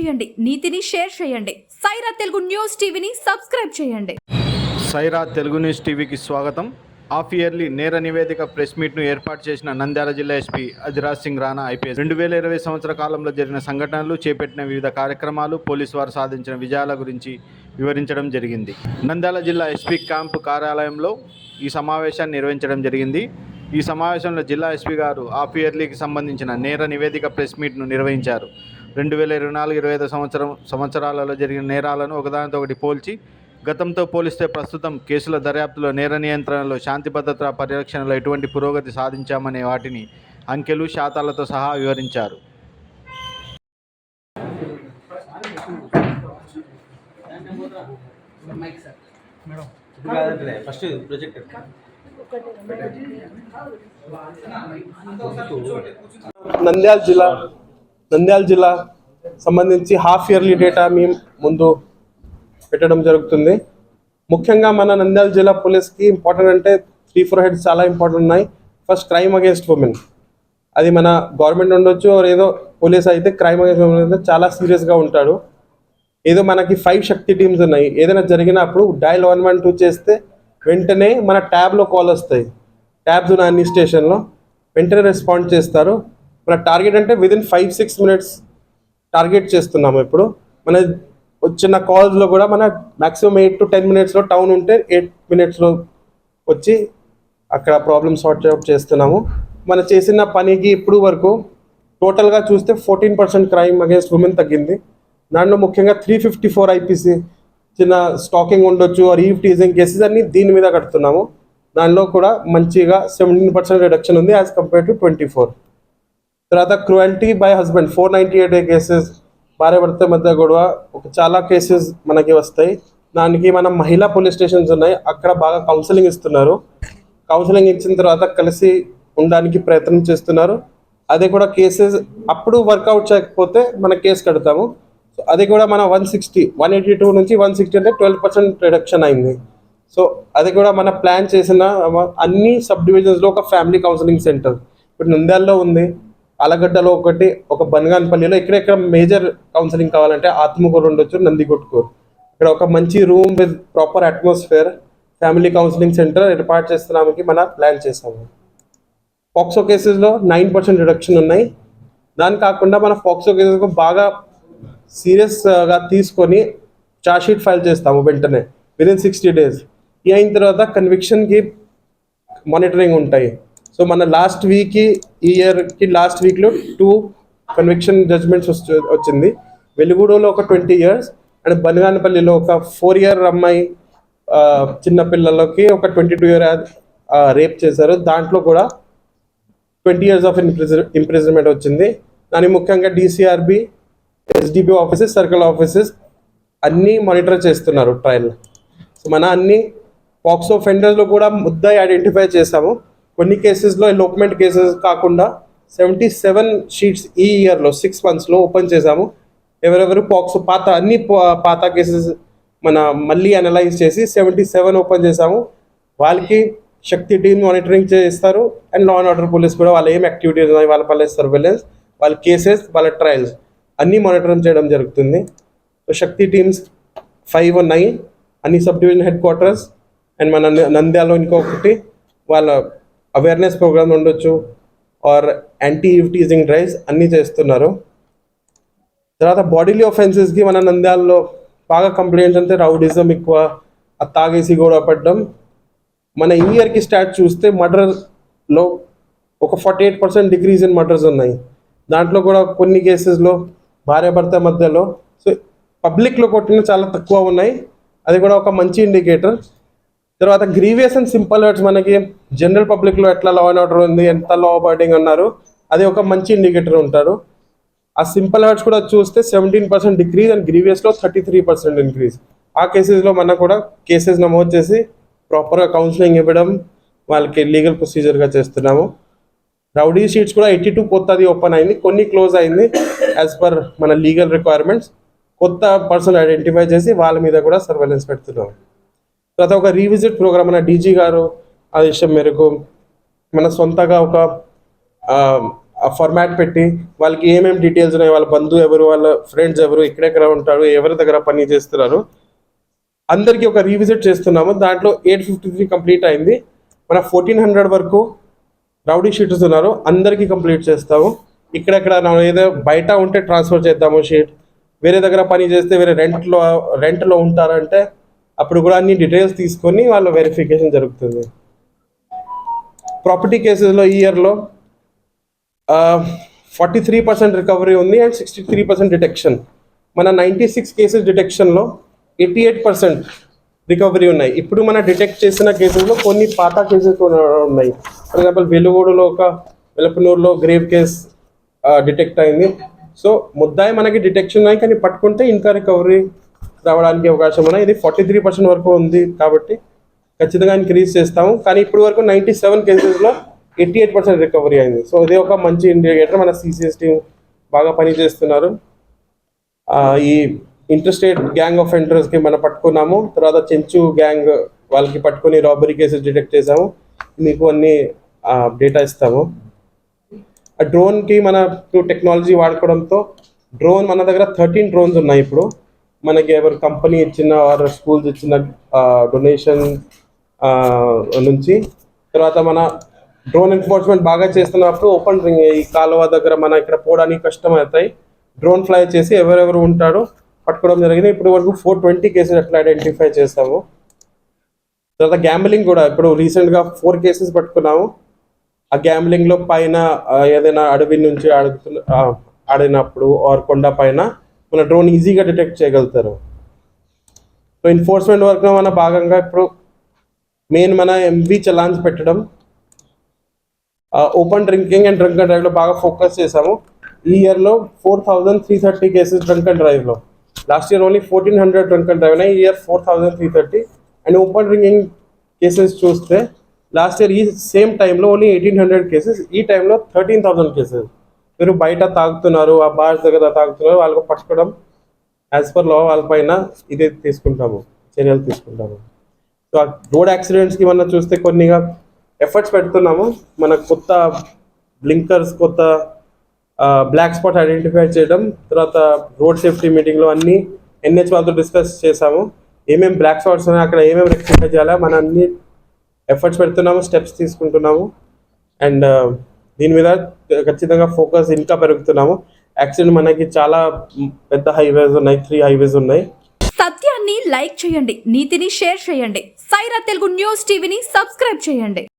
చేయండి నీతిని షేర్ చేయండి. సైరా తెలుగు న్యూస్ టీవీని సబ్స్క్రైబ్ చేయండి. సైరా తెలుగు న్యూస్ టీవీకి స్వాగతం. హాఫ్ ఇయర్లీ నేర నివేదిక ప్రెస్ మీట్ను ఏర్పాటు చేసిన నంద్యాల జిల్లా ఎస్పీ అజిరాజ్ సింగ్ రాణా ఐపీఎస్. రెండు వేల ఇరవై సంవత్సర కాలంలో జరిగిన సంఘటనలు చేపట్టిన వివిధ కార్యక్రమాలు పోలీసు వారు సాధించిన విజయాల గురించి వివరించడం జరిగింది. నంద్యాల జిల్లా ఎస్పీ క్యాంపు కార్యాలయంలో ఈ సమావేశాన్ని నిర్వహించడం జరిగింది. ఈ సమావేశంలో జిల్లా ఎస్పీ గారు హాఫ్ ఇయర్లీకి సంబంధించిన నేర నివేదిక ప్రెస్ మీట్ను నిర్వహించారు. రెండు వేల ఇరవై నాలుగు ఇరవై ఐదు సంవత్సరం సంవత్సరాలలో జరిగిన నేరాలను ఒకదానితో ఒకటి పోల్చి గతంతో పోలిస్తే ప్రస్తుతం కేసుల దర్యాప్తులో నేర నియంత్రణలో శాంతి భద్రత పరిరక్షణలో ఎటువంటి పురోగతి సాధించామనే వాటిని అంకెలు శాతాలతో సహా వివరించారు. ఫస్ట్ ప్రొజెక్ట్ నంద్యాల జిల్లా నంద్యాల జిల్లా సంబంధించి హాఫ్ ఇయర్లీ డేటా మేము ముందు పెట్టడం జరుగుతుంది. ముఖ్యంగా మన నంద్యాల జిల్లా పోలీస్కి ఇంపార్టెంట్ అంటే త్రీ ఫోర్ హెడ్స్ చాలా ఇంపార్టెంట్ ఉన్నాయి. ఫస్ట్ క్రైమ్ అగేన్స్ట్ ఉమెన్ అది మన గవర్నమెంట్ ఉండొచ్చు ఏదో పోలీస్ అయితే క్రైమ్ అగేన్స్ట్ ఉమెన్ అయితే చాలా సీరియస్గా ఉంటాడు. ఏదో మనకి ఫైవ్ శక్తి టీమ్స్ ఉన్నాయి. ఏదైనా జరిగినప్పుడు డైల్ వన్ వన్ టూ చేస్తే వెంటనే మన ట్యాబ్లో కాల్ వస్తాయి. ట్యాబ్స్ ఉన్న అన్ని స్టేషన్లో వెంటనే రెస్పాండ్ చేస్తారు. మన టార్గెట్ అంటే within five six minutes target చేస్తున్నాము ఇప్పుడు. మన వచ్చిన కాల్స్లో కూడా మన మ్యాక్సిమం ఎయిట్ టు టెన్ మినిట్స్లో టౌన్ ఉంటే ఎయిట్ మినిట్స్లో వచ్చి అక్కడ ప్రాబ్లమ్ సార్ట్ అవుట్ చేస్తున్నాము. మన చేసిన పనికి ఇప్పుడు వరకు టోటల్గా చూస్తే fourteen percent crime against women తగ్గింది. దాంట్లో ముఖ్యంగా త్రీ ఫిఫ్టీ ఫోర్ ఐపీసీ చిన్న స్టాకింగ్ ఉండొచ్చు ఆర్ ఈవ్ టీజింగ్ కేసెస్ అన్ని దీని మీద కడుతున్నాము. దానిలో కూడా మంచిగా సెవెంటీన్ పర్సెంట్ రిడక్షన్ ఉంది as compare to twenty four తర్వాత cruelty by husband four ninety eight cases భార్య భర్త మధ్య గొడవ ఒక చాలా కేసెస్ మనకి వస్తాయి. దానికి మనం మహిళా పోలీస్ స్టేషన్స్ ఉన్నాయి. అక్కడ బాగా కౌన్సిలింగ్ ఇస్తున్నారు. కౌన్సిలింగ్ ఇచ్చిన తర్వాత కలిసి ఉండడానికి ప్రయత్నం చేస్తున్నారు. అది కూడా కేసెస్ అప్పుడు వర్కౌట్ చేయకపోతే మన కేసు కడతాము. సో అది కూడా మన one sixty one eighty two నుంచి వన్ సిక్స్టీ అంటే ట్వెల్వ్ పర్సెంట్ రిడక్షన్ అయింది. సో అది కూడా మన ప్లాన్ చేసిన అన్ని సబ్ డివిజన్స్లో ఒక ఫ్యామిలీ కౌన్సిలింగ్ సెంటర్ ఇప్పుడు నంద్యాలలో ఉంది. ఆలగడ్డలో ఒకటి ఒక బనగానపల్లిలో ఎక్కడెక్కడ మేజర్ కౌన్సిలింగ్ కావాలంటే ఆత్మకూరు ఉండొచ్చు నందికొట్కూరు ఇక్కడ ఒక మంచి room with proper atmosphere family counselling centre ఏర్పాటు చేస్తున్నామని మన ప్లాన్ చేసాము ఫాక్సో కేసెస్లో నైన్ పర్సెంట్ రిడక్షన్ ఉన్నాయి. దాని కాకుండా మన ఫాక్సో కేసెస్కు బాగా సీరియస్గా తీసుకొని షీట్ ఫైల్ చేస్తాము వెంటనే విదిన్ సిక్స్టీ డేస్. ఈ అయిన తర్వాత కన్విక్షన్కి మానిటరింగ్ ఉంటాయి. సో మన లాస్ట్ వీక్ ఈ ఇయర్కి లాస్ట్ వీక్లో టూ కన్విక్షన్ జడ్జ్మెంట్స్ వచ్చింది. వెలుగుడోలో ఒక ట్వంటీ ఇయర్స్ అండ్ బనగానపల్లిలో ఒక ఫోర్ ఇయర్ అమ్మాయి చిన్న పిల్లలకి ఒక ట్వంటీ టూ ఇయర్ రేప్ చేశారు. దాంట్లో కూడా ట్వంటీ ఇయర్స్ ఆఫ్ ఇంప్రిజన్మెంట్ వచ్చింది. దాని ముఖ్యంగా DCRB SDP offices circle offices అన్నీ మానిటర్ చేస్తున్నారు ట్రయల్ సో మన అన్ని పాక్సో ఫెండర్స్లో కూడా ముద్దాయి ఐడెంటిఫై చేసాము కొన్ని కేసెస్లో ఎలోప్మెంట్ కేసెస్ కాకుండా సెవెంటీ సెవెన్ షీట్స్ ఈ ఇయర్లో సిక్స్ మంత్స్లో ఓపెన్ చేసాము ఎవరెవరు పాక్స్ పాత అన్ని పాత కేసెస్ మన మళ్ళీ అనలైజ్ చేసి సెవెంటీ సెవెన్ ఓపెన్ చేసాము వాళ్ళకి శక్తి టీమ్ మానిటరింగ్ చేస్తారు and law and order police కూడా వాళ్ళు ఏం యాక్టివిటీస్ ఉన్నాయి వాళ్ళ పల్లె సర్వేలెన్స్ వాళ్ళ కేసెస్ వాళ్ళ ట్రయల్స్ అన్నీ మానిటరింగ్ చేయడం జరుగుతుంది. సో శక్తి టీమ్స్ ఫైవ్ ఉన్నాయి. అన్ని sub division headquarters and మన నంద్యాలో నంద్యాలలో ఇంకొకటి వాళ్ళ అవేర్నెస్ ప్రోగ్రామ్ ఉండొచ్చు ఆర్ యాంటీ టీజింగ్ డ్రైవ్స్ అన్నీ చేస్తున్నారు. తర్వాత బాడీలీ ఒఫెన్సెస్కి మన నంద్యాలలో బాగా కంప్లైంట్స్ అంటే రౌడిజం ఎక్కువ ఆ తాగేసి గొడవ పడడం. మన ఈ ఇయర్కి స్టాట్ చూస్తే మర్డర్లో ఒక forty eight percent decrease in murders ఉన్నాయి. దాంట్లో కూడా కొన్ని కేసెస్లో భార్యాభర్త మధ్యలో సో పబ్లిక్లో కొట్టిన చాలా తక్కువ ఉన్నాయి. అది కూడా ఒక మంచి ఇండికేటర్ తర్వాత గ్రీవియస్ అండ్ సింపుల్ వర్డ్స్ మనకి జనరల్ పబ్లిక్లో ఎట్లా లా అండ్ ఆర్డర్ ఉంది ఎంత లా అబార్డింగ్ అన్నారు అది ఒక మంచి ఇండికేటర్ ఉంటారు. ఆ సింపుల్ వర్డ్స్ కూడా చూస్తే సెవెంటీన్ పర్సెంట్ డిక్రీజ్ అండ్ గ్రీవియస్లో థర్టీ త్రీ పర్సెంట్ ఇంక్రీజ్ ఆ కేసెస్లో మనం కూడా కేసెస్ నమోదు చేసి ప్రాపర్గా కౌన్సిలింగ్ ఇవ్వడం వాళ్ళకి లీగల్ ప్రొసీజర్గా చేస్తున్నాము. రౌడీ షీట్స్ కూడా ఎయిటీ టూ కొత్తది ఓపెన్ అయింది కొన్ని క్లోజ్ అయింది యాజ్ పర్ మన లీగల్ రిక్వైర్మెంట్స్ కొత్త పర్సన్ ఐడెంటిఫై చేసి వాళ్ళ మీద కూడా సర్వేలెన్స్ పెడుతున్నాం. తర్వాత ఒక రీవిజిట్ ప్రోగ్రామ్ మన డీజీ గారు ఆదేశం మేరకు మన సొంతగా ఒక ఫార్మాట్ పెట్టి వాళ్ళకి ఏమేమి డీటెయిల్స్ ఉన్నాయి వాళ్ళ బంధువు ఎవరు వాళ్ళ ఫ్రెండ్స్ ఎవరు ఎక్కడెక్కడ ఉంటారు ఎవరి దగ్గర పని చేస్తున్నారు అందరికీ ఒక రీవిజిట్ చేస్తున్నాము. దాంట్లో ఎయిట్ ఫిఫ్టీ త్రీ కంప్లీట్ అయింది. మన ఫోర్టీన్ హండ్రెడ్ వరకు రౌడీ షీట్స్ ఉన్నారు. అందరికీ కంప్లీట్ చేస్తాము. ఇక్కడెక్కడ ఏదో బయట ఉంటే ట్రాన్స్ఫర్ చేద్దాము షీట్. వేరే దగ్గర పని చేస్తే వేరే రెంట్లో రెంట్లో ఉంటారంటే అప్పుడు కూడా అన్ని డీటెయిల్స్ తీసుకొని వాళ్ళ వెరిఫికేషన్ జరుగుతుంది. ప్రాపర్టీ కేసెస్లో ఈ ఇయర్లో ఫార్టీ త్రీ పర్సెంట్ రికవరీ ఉంది and sixty three percent detection మన నైంటీ సిక్స్ కేసెస్ డిటెక్షన్లో ఎయిటీ ఎయిట్ పర్సెంట్ రికవరీ ఉన్నాయి. ఇప్పుడు మన డిటెక్ట్ చేసిన కేసెస్లో కొన్ని పాత కేసెస్ కూడా ఉన్నాయి. ఫర్ ఎగ్జాంపుల్ వెలుగోడులో ఒక వెలపనూరులో గ్రేవ్ కేస్ డిటెక్ట్ అయింది. సో ముద్దాయి మనకి డిటెక్షన్ ఉన్నాయి కానీ పట్టుకుంటే ఇంకా రికవరీ రావడానికి అవకాశం ఉన్నాయి. ఇది ఫార్టీ త్రీ పర్సెంట్ వరకు ఉంది కాబట్టి ఖచ్చితంగా ఇంక్రీజ్ చేస్తాము. కానీ ఇప్పుడు వరకు నైంటీ సెవెన్ కేసెస్లో ఎయిటీ ఎయిట్ పర్సెంట్ రికవరీ అయింది. సో ఇది ఒక మంచి ఇండికేటర్ మన సిసిఎస్ టీం బాగా పనిచేస్తున్నారు ఈ ఇంటర్స్టేట్ గ్యాంగ్ ఆఫ్కి మనం పట్టుకున్నాము. తర్వాత చెంచు గ్యాంగ్ వాళ్ళకి పట్టుకొని రాబరీ కేసెస్ డిటెక్ట్ చేసాము మీకు అన్ని డేటా ఇస్తాము. ఆ డ్రోన్కి మన టెక్నాలజీ వాడుకోవడంతో డ్రోన్ మన దగ్గర థర్టీన్ డ్రోన్స్ ఉన్నాయి ఇప్పుడు. మనకి ఎవరు కంపెనీ ఇచ్చిన ఆర్ స్కూల్స్ ఇచ్చిన డొనేషన్ నుంచి తర్వాత మన డ్రోన్ ఎన్ఫోర్స్మెంట్ బాగా చేస్తున్నప్పుడు ఓపెన్ రింగ్ ఈ కాలువ దగ్గర మన ఇక్కడ పోవడానికి కష్టం అవుతాయి డ్రోన్ ఫ్లై చేసి ఎవరెవరు ఉంటాడో పట్టుకోవడం జరిగింది. ఇప్పుడు వరకు ఫోర్ ట్వంటీ కేసెస్ అట్లా ఐడెంటిఫై చేస్తాము తర్వాత గ్యాంబ్లింగ్ కూడా ఇప్పుడు రీసెంట్గా ఫోర్ కేసెస్ పట్టుకున్నాము. ఆ గ్యాంబ్లింగ్లో పైన ఏదైనా అడవి నుంచి ఆడుతున్న ఆడినప్పుడు ఆర్ కొండ పైన మన డ్రోన్ ఈజీగా డిటెక్ట్ చేయగలుగుతారు. సో ఎన్ఫోర్స్మెంట్ వర్క్లో మన భాగంగా ఇప్పుడు మెయిన్ మన ఎంవి చలాన్స్ పెట్టడం open drinking and drunk and డ్రైవ్లో బాగా ఫోకస్ చేసాము ఈ ఇయర్లో four thousand three thirty cases drunk and డ్రైవ్లో. Last year only fourteen hundred drunk and drive ఉన్నాయి. ఈ year four thousand three thirty and open drinking cases చూస్తే లాస్ట్ ఇయర్ ఈ సేమ్ టైంలో ఓన్లీ ఎయిటీన్ హండ్రెడ్ కేసెస్ ఈ టైంలో thirteen thousand cases మీరు బయట తాగుతున్నారు ఆ బార్స్ దగ్గర తాగుతున్నారు వాళ్ళకు పట్టుకోవడం యాజ్ పర్ లా వాళ్ళపైన ఇది తీసుకుంటాము చర్యలు తీసుకుంటాము. సో ఆ రోడ్ యాక్సిడెంట్స్కి మనం చూస్తే కొన్నిగా ఎఫర్ట్స్ పెడుతున్నాము. మన కొత్త బ్లింకర్స్ కొత్త బ్లాక్ స్పాట్ ఐడెంటిఫై చేయడం తర్వాత రోడ్ సేఫ్టీ మీటింగ్లో అన్ని ఎన్హెచ్ వాళ్ళతో డిస్కస్ చేసాము ఏమేమి బ్లాక్ స్పాట్స్ ఉన్నాయి అక్కడ ఏమేమి రెక్టిఫై చేయాలా మన అన్ని ఎఫర్ట్స్ పెడుతున్నాము స్టెప్స్ తీసుకుంటున్నాము. అండ్ దీని మీద ఖచ్చితంగా ఫోకస్ ఇంకా పెరుగుతున్నాము. యాక్చువల్లీ మనకి చాలా పెద్ద హైవేస్ ఉన్నాయి త్రీ హైవేస్ ఉన్నాయి. సత్యాన్ని లైక్ చేయండి నీతిని షేర్ చేయండి. సైరా తెలుగు న్యూస్ టీవీని సబ్స్క్రైబ్ చేయండి.